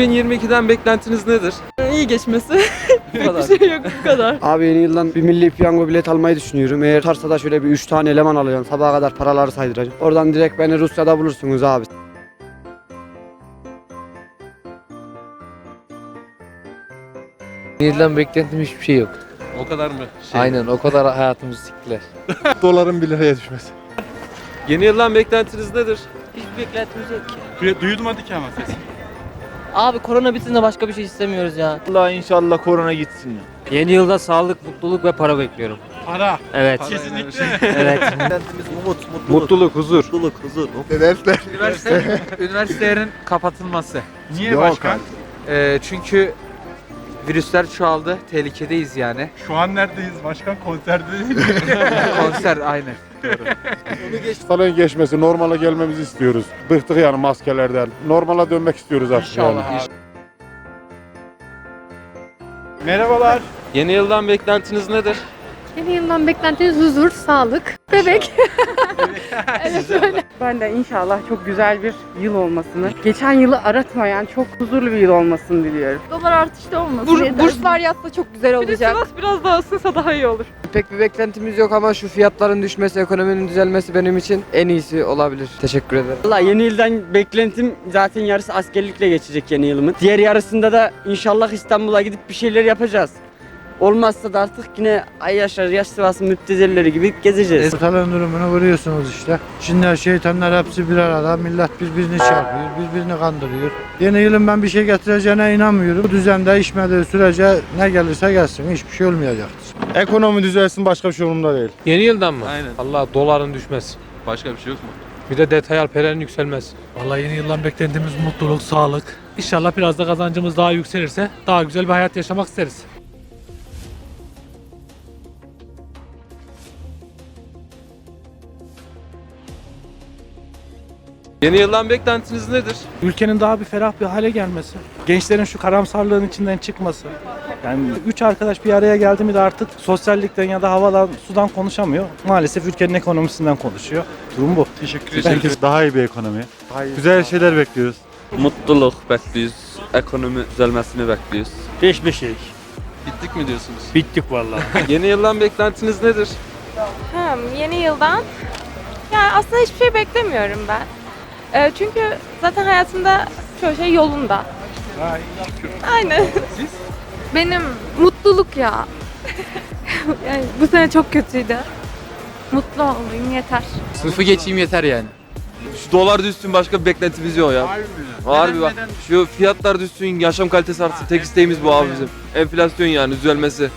2022'den beklentiniz nedir? İyi geçmesi. Bu Pek kadar. bir şey yok bu kadar. Abi yeni yıldan bir milli piyango bilet almayı düşünüyorum. Eğer tutarsa da şöyle bir 3 tane eleman alacağım. Sabaha kadar paraları saydıracağım. Oradan direkt beni Rusya'da bulursunuz abi. Yıldan beklentim hiçbir şey yok. O kadar mı? Şey, Aynen o kadar hayatımızı siktiler. Doların 1 liraya düşmesi. Yeni yıldan beklentiniz nedir? Hiçbir beklentimiz yok ki. Duyulmadı ki ama ses. Abi korona bitsin de başka bir şey istemiyoruz ya. Allah inşallah korona gitsin ya. Yeni yılda sağlık, mutluluk ve para bekliyorum. Para. Evet. Kesinlikle. Evet. Beklentimiz umut, mutluluk. Mutluluk, huzur. Mutluluk, huzur. Hedefler. Üniversite, üniversitelerin kapatılması. Niye Yok başkan? Ee, çünkü virüsler çoğaldı. Tehlikedeyiz yani. Şu an neredeyiz başkan? Konserde değil. Konser aynı. Salon geçmesi, normala gelmemizi istiyoruz. Bıktık yani maskelerden. Normala dönmek istiyoruz artık yani. Merhabalar. Yeni yıldan beklentiniz nedir? Yeni yıldan beklentiniz huzur, sağlık, bebek. Ben de inşallah çok güzel bir yıl olmasını, geçen yılı aratmayan çok huzurlu bir yıl olmasını diliyorum. Dolar artışta olmasın. Bur- burslar yatsa çok güzel Bir de olacak. Sivas biraz daha ısınsa daha iyi olur. Pek bir beklentimiz yok ama şu fiyatların düşmesi, ekonominin düzelmesi benim için en iyisi olabilir. Teşekkür ederim. Valla yeni yıldan beklentim zaten yarısı askerlikle geçecek yeni yılımın. Diğer yarısında da inşallah İstanbul'a gidip bir şeyler yapacağız. Olmazsa da artık yine ay yaşar yaş Sivas'ın müptezelleri gibi gezeceğiz. Ortalığın durumunu görüyorsunuz işte. Şimdi şeytanlar hepsi bir arada. Millet birbirini çarpıyor, birbirini kandırıyor. Yeni yılın ben bir şey getireceğine inanmıyorum. Bu düzen değişmediği sürece ne gelirse gelsin hiçbir şey olmayacaktır. Ekonomi düzelsin başka bir şey umurumda değil. Yeni yıldan mı? Aynen. Allah doların düşmez. Başka bir şey yok mu? Bir de detay alpelerin yükselmez. Vallahi yeni yıldan beklentimiz mutluluk, sağlık. İnşallah biraz da kazancımız daha yükselirse daha güzel bir hayat yaşamak isteriz. Yeni yıldan beklentiniz nedir? Ülkenin daha bir ferah bir hale gelmesi. Gençlerin şu karamsarlığın içinden çıkması. Yani üç arkadaş bir araya geldi mi de artık sosyallikten ya da havadan sudan konuşamıyor. Maalesef ülkenin ekonomisinden konuşuyor. Durum bu. Teşekkür ederim. Daha iyi bir ekonomi. Güzel şeyler bekliyoruz. Mutluluk bekliyoruz. Ekonomi düzelmesini bekliyoruz. Hiçbir şey. Bittik mi diyorsunuz? Bittik vallahi. Yeni yıldan beklentiniz nedir? Hem yeni yıldan yani aslında hiçbir şey beklemiyorum ben. Ee, çünkü zaten hayatımda çoğu şey yolunda. Aynen. Benim mutluluk ya. yani bu sene çok kötüydü. Mutlu olayım yeter. Sınıfı geçeyim yeter yani. Şu dolar düşsün başka bir beklentimiz yok ya. Harbi bak. Şu fiyatlar düşsün, yaşam kalitesi artsın. Tek isteğimiz bu abi bizim. Enflasyon yani düzelmesi.